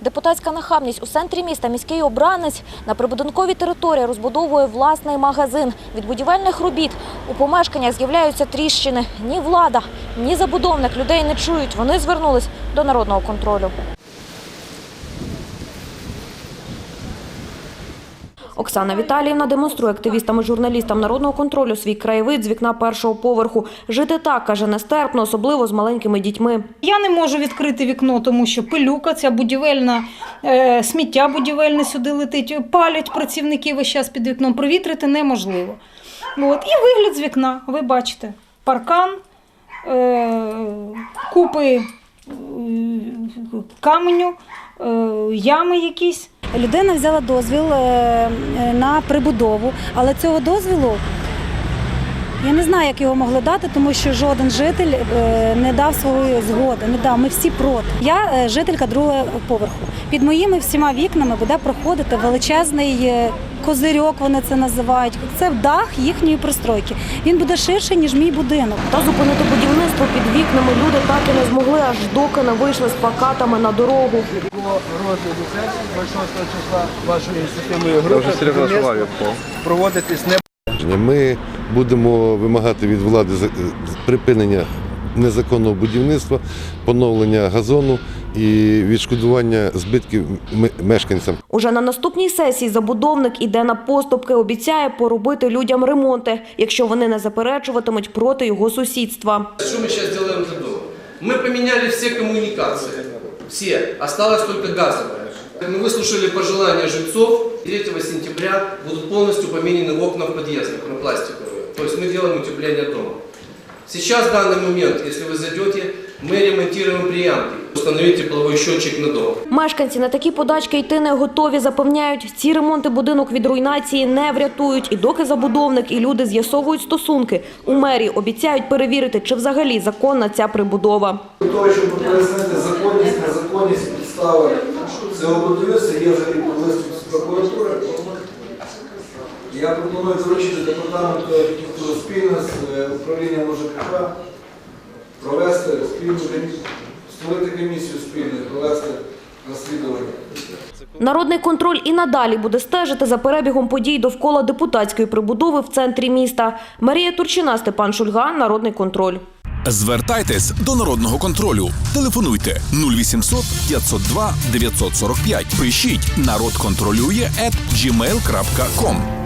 Депутатська нахабність у центрі міста міський обранець на прибудинковій території розбудовує власний магазин. Від будівельних робіт у помешканнях з'являються тріщини. Ні влада, ні забудовник людей не чують. Вони звернулись до народного контролю. Оксана Віталіївна демонструє активістам і журналістам народного контролю свій краєвид з вікна першого поверху. Жити так, каже, нестерпно, особливо з маленькими дітьми. Я не можу відкрити вікно, тому що пилюка, ця будівельна е, сміття будівельне сюди летить, палять працівники весь час під вікном. Провітрити неможливо. От. І вигляд з вікна, ви бачите, паркан, е, купи е, каменю, ями якісь. Людина взяла дозвіл е, е, на прибудову, але цього дозвілу я не знаю, як його могли дати, тому що жоден житель е, не дав своєї згоди, не дав. Ми всі проти. Я жителька другого поверху. Під моїми всіма вікнами буде проходити величезний козирьок, вони це називають. Це дах їхньої пристройки. Він буде ширший, ніж мій будинок. Та зупинити будівництво під вікнами люди так і не змогли, аж доки не вийшли з плакатами на дорогу. По розгляду сесії 26 числа вашої ініціативної групи вже Серега будівництво Швабів був. проводитись не Ми будемо вимагати від влади за- припинення незаконного будівництва, поновлення газону і відшкодування збитків м- мешканцям. Уже на наступній сесії забудовник іде на поступки, обіцяє поробити людям ремонти, якщо вони не заперечуватимуть проти його сусідства. Что мы сейчас делаем для дома? Мы поменяли все коммуникации. Все. Осталось только газовая. Мы выслушали пожелания жильцов. 3 сентября будут полностью поменены окна в подъездах на пластиковые. То есть мы делаем утепление дома. Сейчас, в данный момент, если вы зайдете, мы ремонтируем приямки. Установить тепловой счетчик на дом. Мешканці на такі подачки йти не готові. Запевняють, ці ремонти будинок від руйнації не врятують. І доки забудовник і люди з'ясовують стосунки, у мерії обіцяють перевірити, чи взагалі законна ця прибудова. Для того, щоб пояснити законність, незаконність підстави цього будівництва, є вже лист з прокуратури. Я пропоную доручити департаменту архітектури спільно з е, управлінням ОЖКХ провести спільну створити комісію спільну провести розслідування. Народний контроль і надалі буде стежити за перебігом подій довкола депутатської прибудови в центрі міста. Марія Турчина, Степан Шульга, Народний контроль. Звертайтесь до народного контролю. Телефонуйте 0800 502 945. Пишіть народ контролює at gmail.com.